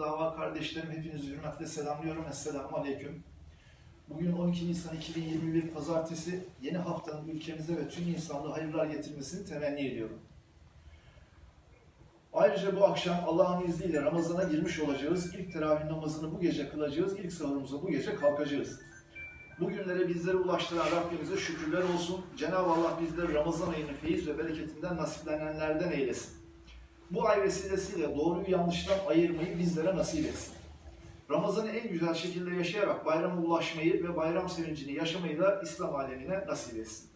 Dava kardeşlerim hepinizi hürmetle selamlıyorum. Esselamu Aleyküm. Bugün 12 Nisan 2021 Pazartesi yeni haftanın ülkemize ve tüm insanlığa hayırlar getirmesini temenni ediyorum. Ayrıca bu akşam Allah'ın izniyle Ramazan'a girmiş olacağız. İlk teravih namazını bu gece kılacağız. İlk sahurumuza bu gece kalkacağız. Bugünlere bizlere ulaştıran Rabbimize şükürler olsun. Cenab-ı Allah bizleri Ramazan ayının feyiz ve bereketinden nasiplenenlerden eylesin. Bu ay vesilesiyle doğruyu yanlıştan ayırmayı bizlere nasip etsin. Ramazan'ı en güzel şekilde yaşayarak bayrama ulaşmayı ve bayram sevincini yaşamayı da İslam alemine nasip etsin.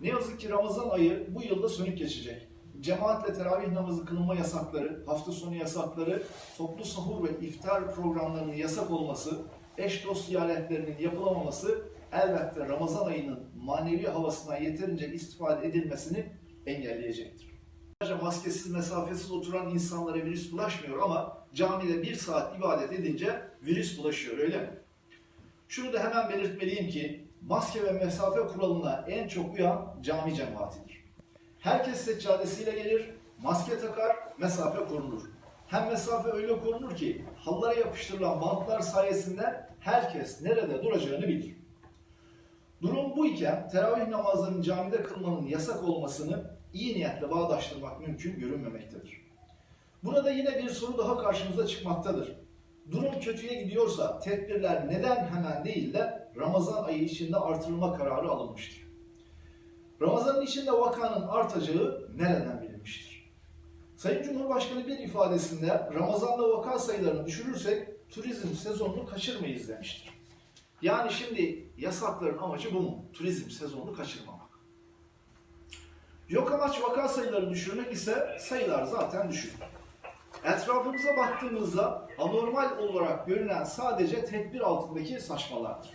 Ne yazık ki Ramazan ayı bu yılda sönük geçecek. Cemaatle teravih namazı kılınma yasakları, hafta sonu yasakları, toplu sahur ve iftar programlarının yasak olması, eş dost ziyaretlerinin yapılamaması elbette Ramazan ayının manevi havasından yeterince istifade edilmesini engelleyecektir. Maskesiz, mesafesiz oturan insanlara virüs bulaşmıyor ama camide bir saat ibadet edince virüs bulaşıyor öyle mi? Şunu da hemen belirtmeliyim ki maske ve mesafe kuralına en çok uyan cami cemaatidir. Herkes seccadesiyle gelir, maske takar, mesafe korunur. Hem mesafe öyle korunur ki hallara yapıştırılan bantlar sayesinde herkes nerede duracağını bilir. Durum bu iken teravih namazlarının camide kılmanın yasak olmasını iyi niyetle bağdaştırmak mümkün görünmemektedir. Burada yine bir soru daha karşımıza çıkmaktadır. Durum kötüye gidiyorsa tedbirler neden hemen değil de Ramazan ayı içinde artırılma kararı alınmıştır? Ramazanın içinde vakanın artacağı nereden bilinmiştir? Sayın Cumhurbaşkanı bir ifadesinde Ramazan'da vaka sayılarını düşürürsek turizm sezonunu kaçırmayız demiştir. Yani şimdi yasakların amacı bu mu? Turizm sezonunu kaçırmamak. Yok amaç vaka sayılarını düşürmek ise sayılar zaten düşük. Etrafımıza baktığımızda anormal olarak görünen sadece tedbir altındaki saçmalardır.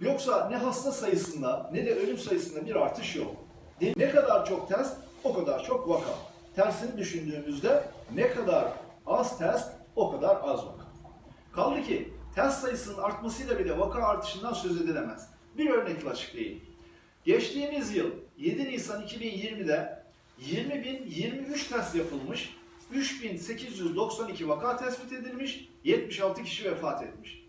Yoksa ne hasta sayısında ne de ölüm sayısında bir artış yok. Ne kadar çok test o kadar çok vaka. Tersini düşündüğümüzde ne kadar az test o kadar az vaka. Kaldı ki test sayısının artmasıyla bile vaka artışından söz edilemez. Bir örnekle açıklayayım. Geçtiğimiz yıl 7 Nisan 2020'de 20.023 test yapılmış, 3892 vaka tespit edilmiş, 76 kişi vefat etmiş.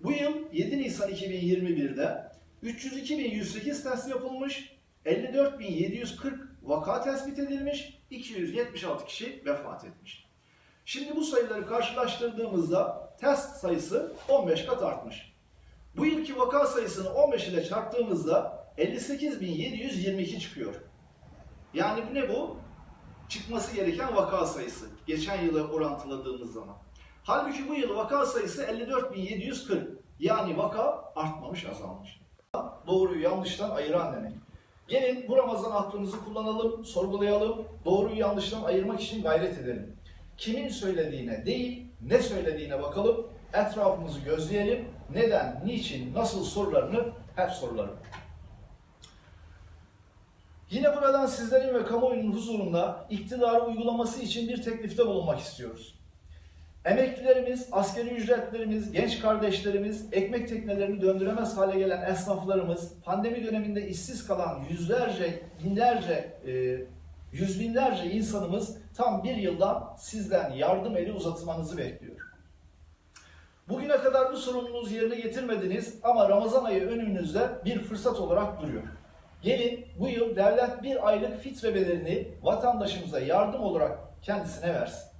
Bu yıl 7 Nisan 2021'de 302.108 test yapılmış, 54.740 vaka tespit edilmiş, 276 kişi vefat etmiş. Şimdi bu sayıları karşılaştırdığımızda test sayısı 15 kat artmış. Bu yılki vaka sayısını 15 ile çarptığımızda 58.722 çıkıyor. Yani bu ne bu? Çıkması gereken vaka sayısı. Geçen yıla orantıladığımız zaman. Halbuki bu yıl vaka sayısı 54.740. Yani vaka artmamış azalmış. Doğruyu yanlıştan ayıran demek. Gelin bu Ramazan aklımızı kullanalım, sorgulayalım, doğruyu yanlıştan ayırmak için gayret edelim. Kimin söylediğine değil, ne söylediğine bakalım, etrafımızı gözleyelim, neden, niçin, nasıl sorularını hep soralım. Yine buradan sizlerin ve kamuoyunun huzurunda iktidarı uygulaması için bir teklifte bulunmak istiyoruz. Emeklilerimiz, askeri ücretlerimiz, genç kardeşlerimiz, ekmek teknelerini döndüremez hale gelen esnaflarımız, pandemi döneminde işsiz kalan yüzlerce, binlerce, e, yüz binlerce insanımız tam bir yıldan sizden yardım eli uzatmanızı bekliyor. Bugüne kadar bu sorumluluğunuzu yerine getirmediniz ama Ramazan ayı önünüzde bir fırsat olarak duruyor. Gelin bu yıl devlet bir aylık fitre bedelini vatandaşımıza yardım olarak kendisine versin.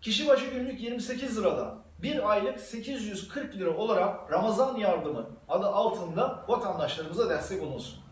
Kişi başı günlük 28 liradan bir aylık 840 lira olarak Ramazan yardımı adı altında vatandaşlarımıza destek olunsun.